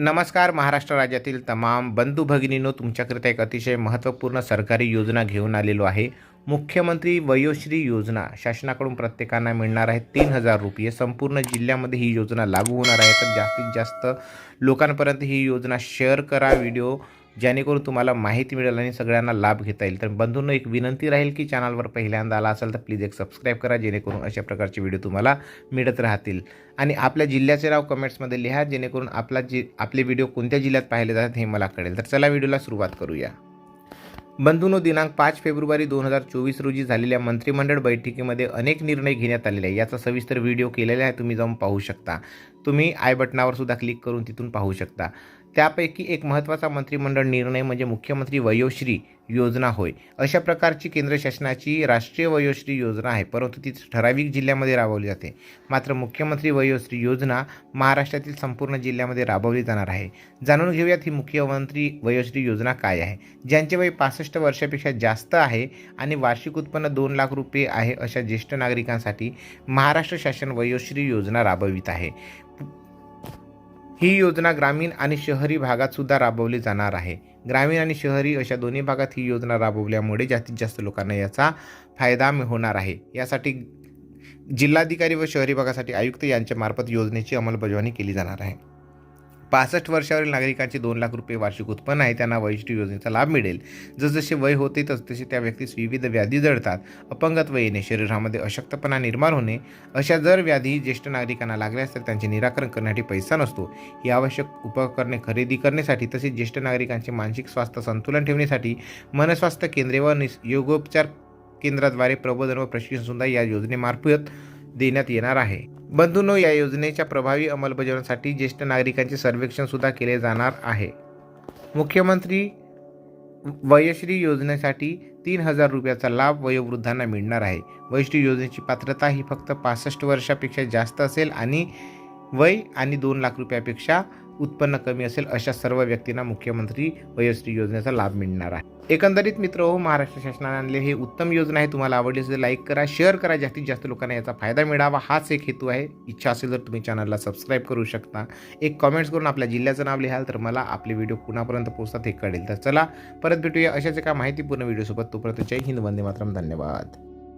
नमस्कार महाराष्ट्र राज्यातील तमाम बंधू भगिनींनो तुमच्याकरिता एक अतिशय महत्त्वपूर्ण सरकारी योजना घेऊन आलेलो आहे. मुख्यमंत्री वयोश्री योजना. शासनाकडून प्रत्येकांना मिळणार आहे तीन हजार रुपये. संपूर्ण जिल्ह्यामध्ये ही योजना लागू होणार आहे. तर जास्तीत जास्त लोकांपर्यंत ही योजना शेअर करा. व्हिडिओ जेणेकरून तुम्हाला माहिती मिळेल आणि सगळ्यांना लाभ घेता येईल. तर बंधूंनो एक विनंती राहील की चॅनलवर पहिल्यांदा आला असेल तर प्लीज एक सबस्क्राईब करा जेणेकरून अशा प्रकारचे व्हिडिओ तुम्हाला मिळत राहतील. आणि आपल्या जिल्ह्याचे नाव कमेंट्समध्ये लिहा जेणेकरून आपला जी आपले व्हिडिओ कोणत्या जिल्ह्यात पाहिले जातात हे मला कळेल. तर चला व्हिडिओला सुरुवात करूया. बंधूनो दिनांक पाच फेब्रुवारी दोन हजार चोवीस रोजी झालेल्या मंत्रिमंडळ बैठकीमध्ये अनेक निर्णय घेण्यात आलेले आहे याचा सविस्तर व्हिडिओ केलेला आहे तुम्ही जाऊन पाहू शकता. तुम्ही आय बटनावर सुद्धा क्लिक करून तिथून पाहू शकता. त्यापैकी एक महत्त्वाचा मंत्रिमंडळ निर्णय म्हणजे मुख्यमंत्री वयोश्री योजना होय. अशा प्रकारची केंद्र शासनाची राष्ट्रीय वयोश्री योजना आहे परंतु ती ठराविक जिल्ह्यामध्ये राबवली जाते. मात्र मुख्यमंत्री वयोश्री योजना महाराष्ट्रातील संपूर्ण जिल्ह्यामध्ये राबवली जाणार आहे. जाणून घेऊयात ही मुख्यमंत्री वयोश्री योजना काय आहे. ज्यांचे वय पासष्ट वर्षापेक्षा जास्त आहे आणि वार्षिक उत्पन्न दोन लाख रुपये आहे अशा ज्येष्ठ नागरिकांसाठी महाराष्ट्र शासन वयोश्री योजना राबवित आहे. ही योजना ग्रामीण आणि शहरी भागात सुद्धा राबवली जाणार आहे. ग्रामीण आणि शहरी अशा दोन्ही भागात ही योजना राबवल्यामुळे जास्तीत जास्त लोकांना याचा फायदा होणार आहे. यासाठी जिल्हाधिकारी व शहरी भागासाठी आयुक्त यांच्या मार्फत योजनेची अंमलबजावणी केली जाणार आहे. पासष्ट वर्षावरील नागरिकांचे दोन लाख रुपये वार्षिक उत्पन्न आहे. त्यांना वैशिष्ट्य योजनेचा लाभ मिळेल. जसजसे वय होते तसतसे त्या व्यक्तीस विविध व्याधी जळतात अपंगत्व येणे शरीरामध्ये अशक्तपणा निर्माण होणे अशा जर व्याधी ज्येष्ठ नागरिकांना लागल्यास तर त्यांचे निराकरण करण्यासाठी पैसा नसतो. ही आवश्यक उपकरणे खरेदी करण्यासाठी तसेच ज्येष्ठ नागरिकांचे मानसिक स्वास्थ्य संतुलन ठेवण्यासाठी मनस्वास्थ्य केंद्रे व निस योगोपचार केंद्राद्वारे प्रबोधन व प्रशिक्षण सुद्धा या योजनेमार्फत देण्यात येणार आहे. बंधूंनो या योजनेच्या प्रभावी अंमलबजावणीसाठी ज्येष्ठ नागरिकांचे सर्वेक्षणसुद्धा केले जाणार आहे. मुख्यमंत्री वयश्री योजनेसाठी तीन हजार रुपयाचा लाभ वयोवृद्धांना मिळणार आहे. वयश्री योजनेची पात्रता ही फक्त पासष्ट वर्षापेक्षा जास्त असेल आणि वय आणि दोन लाख रुपयापेक्षा उत्पन्न कमी असेल अशा सर्व व्यक्तींना मुख्यमंत्री वयोश्री योजनेचा लाभ मिळणार आहे. एकंदरीत मित्र हो महाराष्ट्र शासनाने आणले हे उत्तम योजना आहे. तुम्हाला आवडली असेल लाईक करा शेअर करा. जास्तीत जास्त लोकांना याचा फायदा मिळावा हाच एक हेतू आहे. इच्छा असेल तर तुम्ही चॅनलला सबस्क्राईब करू शकता. एक कमेंट्स करून आपल्या जिल्ह्याचं नाव लिहाल तर मला आपले व्हिडिओ कुणापर्यंत पोहोचतात हे कळेल. तर चला परत भेटूया अशाच एका माहितीपूर्ण व्हिडिओसोबत तोपर्यंत जय हिंद वंदे मातरम. धन्यवाद.